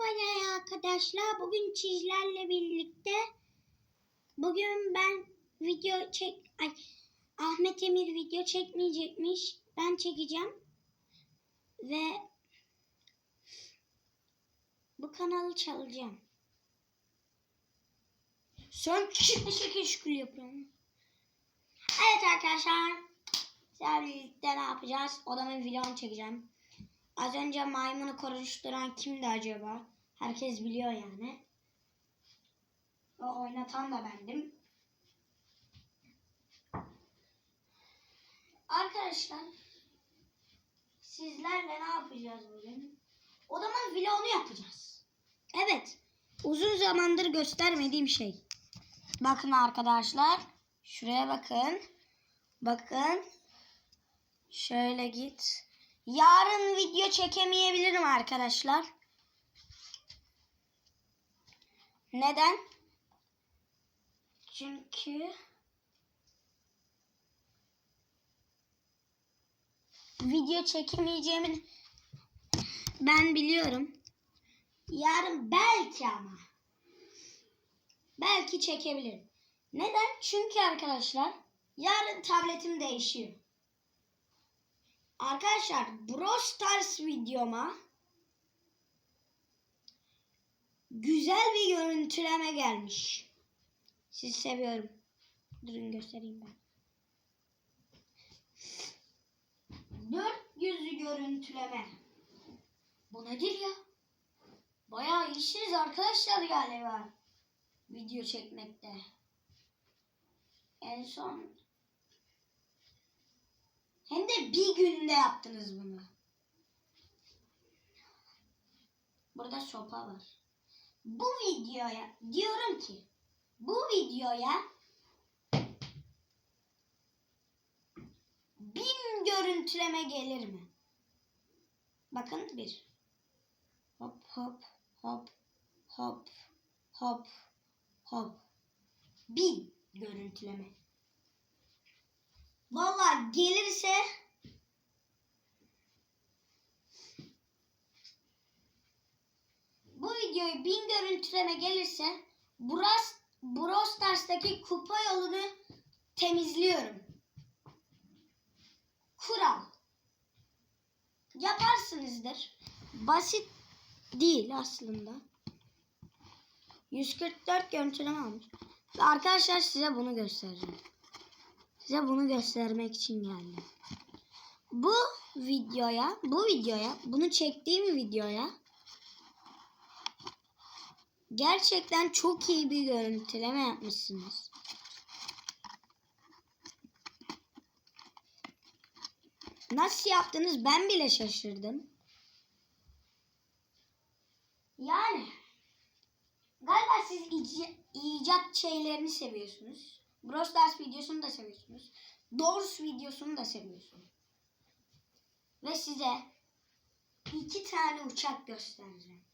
Merhaba arkadaşlar. Bugün sizlerle birlikte bugün ben video çek ay, Ahmet Emir video çekmeyecekmiş. Ben çekeceğim. Ve bu kanalı çalacağım. Son şıklı şıklı şıklı yapıyorum. Evet arkadaşlar. Sizlerle birlikte ne yapacağız? Odamın vlogunu çekeceğim. Az önce maymunu konuşturan kimdi acaba? Herkes biliyor yani. O oynatan da bendim. Arkadaşlar sizlerle ne yapacağız bugün? Odamın vlogunu yapacağız. Evet. Uzun zamandır göstermediğim şey. Bakın arkadaşlar. Şuraya bakın. Bakın. Şöyle git. Yarın video çekemeyebilirim arkadaşlar. Neden? Çünkü video çekemeyeceğimi ben biliyorum. Yarın belki ama belki çekebilirim. Neden? Çünkü arkadaşlar yarın tabletim değişiyor. Arkadaşlar Brawl Stars videoma güzel bir görüntüleme gelmiş. Sizi seviyorum. Durun göstereyim ben. 400 görüntüleme. Bu nedir ya? Bayağı iyisiniz arkadaşlar galiba. Video çekmekte. En son hem de bir günde yaptınız bunu. Burada sopa var. Bu videoya diyorum ki bu videoya bin görüntüleme gelir mi? Bakın bir. Hop hop hop hop hop hop. Bin görüntüleme. Vallahi gelirse bu videoyu bin görüntüleme gelirse Brawl, Brawl Stars'taki kupa yolunu temizliyorum. Kural. Yaparsınızdır. Basit değil aslında. 144 görüntüleme almış. Arkadaşlar size bunu göstereceğim. Size bunu göstermek için geldim. Bu videoya, bu videoya, bunu çektiğim videoya gerçekten çok iyi bir görüntüleme yapmışsınız. Nasıl yaptınız ben bile şaşırdım. Yani galiba siz ic- icat şeylerini seviyorsunuz. Brawl Stars videosunu da seviyorsunuz. Doors videosunu da seviyorsunuz. Ve size iki tane uçak göstereceğim.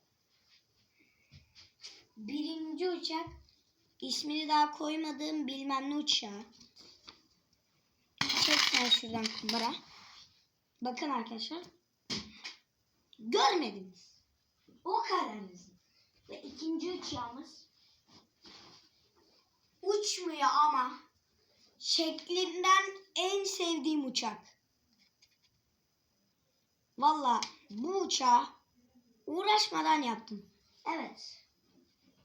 Birinci uçak ismini daha koymadığım bilmem ne uçağı. Çek şuradan kumbara. Bakın arkadaşlar. Görmediniz. O kadarınız. Ve ikinci uçağımız uçmuyor ama şeklinden en sevdiğim uçak. Valla bu uçağı uğraşmadan yaptım. Evet.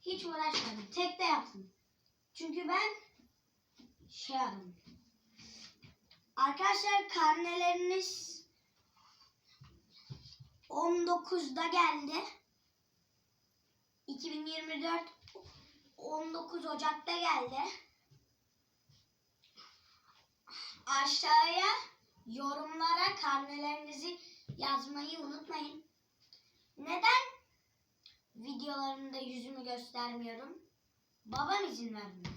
Hiç uğraşmadım. Tekte yaptım. Çünkü ben şey aldım. Arkadaşlar karneleriniz 19'da geldi. 2024 19 Ocak'ta geldi. Aşağıya yorumlara karnelerinizi yazmayı unutmayın. Neden videolarımda yüzümü göstermiyorum? Babam izin vermiyor.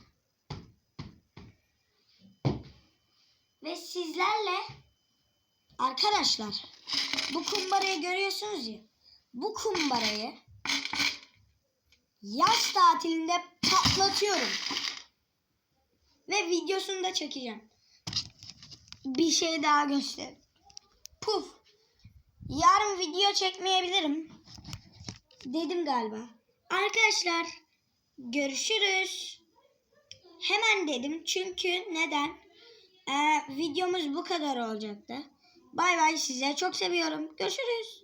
Ve sizlerle arkadaşlar bu kumbarayı görüyorsunuz ya. Bu kumbarayı yaz tatilinde patlatıyorum. Ve videosunu da çekeceğim. Bir şey daha göster. Puf. Yarın video çekmeyebilirim. Dedim galiba. Arkadaşlar görüşürüz. Hemen dedim çünkü neden? Ee, videomuz bu kadar olacaktı. Bay bay size çok seviyorum. Görüşürüz.